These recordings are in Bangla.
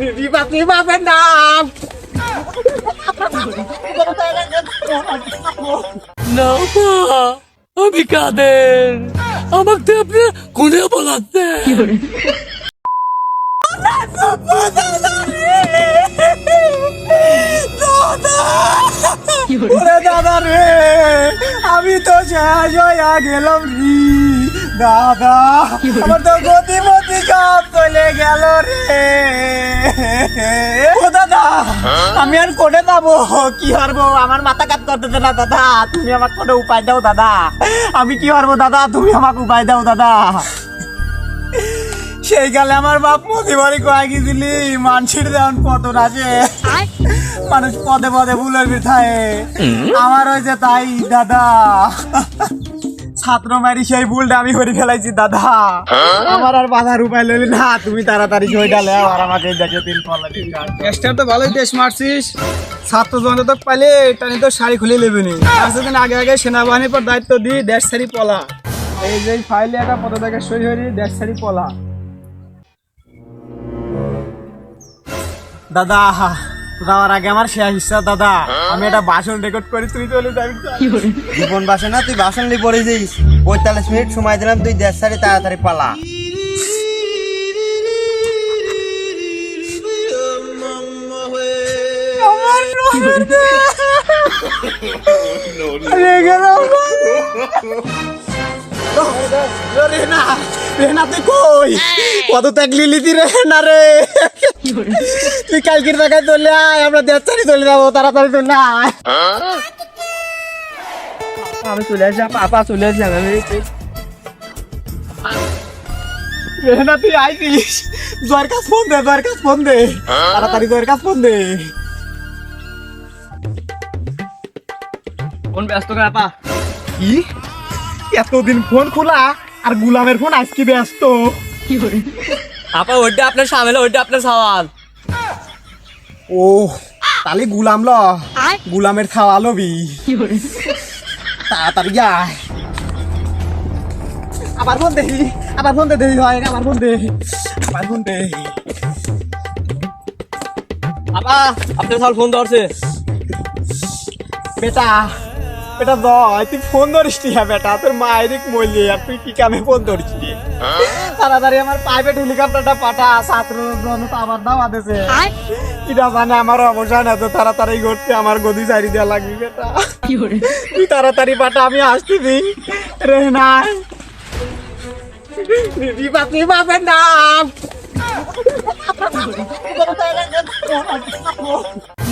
বাপের নাম না মা আমি কাদের? আমাকে আপনি কোনে বলাতে ওরে দাদা রে আমি তো শেষ হইয়া গেলাম রি। দাদা আমার তো গতিমতি সব চলে গেল রে। ও দাদা আমি আর কোনে যাব? কি হারবো? আমার মাথা কাজ করতেছে না দাদা। তুমি আমার কোনো উপায় দাও দাদা। আমি কি হারবো দাদা? তুমি আমাকে উপায় দাও দাদা। সেই কালে আমার বাপ বাড়ি কয়ে গেছিলি মানসির দেওয়ান পতন আছে। মানুষ পদে পদে ভুলের বিঠায় আমার হয়েছে তাই দাদা। ছাত্র মারি সেই ভুলটা আমি করে ফেলাইছি দাদা। আমার আর বাধার উপায় লইলি না তুমি তাড়াতাড়ি সই ডালে আর আমাকে দেখে তিন পলা দিন তো ভালোই দেশ মারছিস। ছাত্র জনতা তো পাইলে এটা নিয়ে তো শাড়ি খুলে নেবে নি। দিন আগে আগে সেনাবাহিনীর পর দায়িত্ব দিই দেশ ছাড়ি পলা। এই যে ফাইলে একটা পদত্যাগে সই হয়ে দেশ ছাড়ি পলা। দাদা যাওয়ার আগে আমার শেষ ইচ্ছা দাদা। আমি একটা ভাষণ রেকর্ড করি তুই চলে যাবি। জীবন বাসে না তুই বাসন নিয়ে পড়ে যাইস। পঁয়তাল্লিশ মিনিট সময় দিলাম তুই দেড় সারি তাড়াতাড়ি পালা। রেনা রেনা তুই কই? কত ত্যাগ লিলি তুই রেনা রে। তুই কালকের জায়গায় চলে আয় আমরা দেড় চারি চলে যাব তাড়াতাড়ি চলে আয়। আমি চলে আসি পাপা চলে আসি আমি রেনা তুই আইতিস জয়ের কাজ ফোন দে জয়ের কাজ ফোন দে। তাড়াতাড়ি জয়ের কাজ ফোন দে। কোন ব্যস্ত কাপা কি? এতদিন ফোন খোলা আর গুলামের ফোন আজকে ব্যস্ত। আপা ওইটা আপনার সামনে ওইটা আপনার সওয়াল। ও তাহলে গুলাম ল। গুলামের খাওয়া লবি। তাড়াতাড়ি আয় আবার ফোন দেখি আবার ফোন দেখি হয় আবার ফোন দে। আবার ফোন দে। আপা আপনার সওয়াল ফোন ধরছে। বেটা। বেটা দয় তুই ফোন ধরিস নি হ্যাঁ বেটা? তোর মায়ের মরলি আর তুই কি কামে ফোন ধরিস নি তাড়াতাড়ি আমার প্রাইভেট হেলিকপ্টারটা পাঠা ছাত্র দাওয়া দেছে। কিটা জানে আমার অবসান এত তাড়াতাড়ি ঘটছে আমার গদি চারি দেওয়া লাগবে বেটা। তুই তাড়াতাড়ি পাঠা আমি আসতেছি রে নাই দিদি বাপের নাম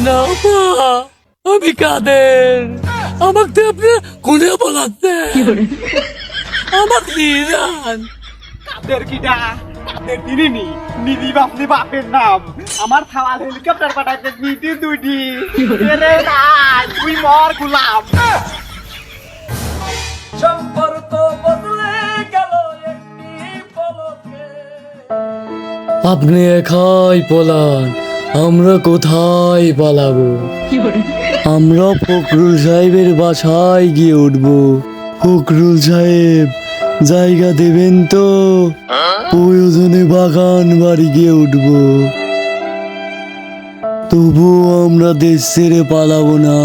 না। আমি কাদের? আমাকে আপনি কোনে বলাতে আমাকে নিয়ে যান। কাদের কিটা কাদের দিনিনি নিদি বাপনি বাপের নাম। আমার থাওয়াল হেলিকপ্টার পাঠাইতে নিতি দুইটি। রে নাই তুই মর গুলাম। সম্পর্ক বদলে গেল আপনি একাই পলান। আমরা কোথায় পালাবো? আমরা ফখরুল সাহেবের বাসায় গিয়ে উঠব। ফখরুল সাহেব, জায়গা দেবেন তো? প্রয়োজনে বাগান বাড়ি গিয়ে উঠব। তবুও আমরা দেশ ছেড়ে পালাবো না।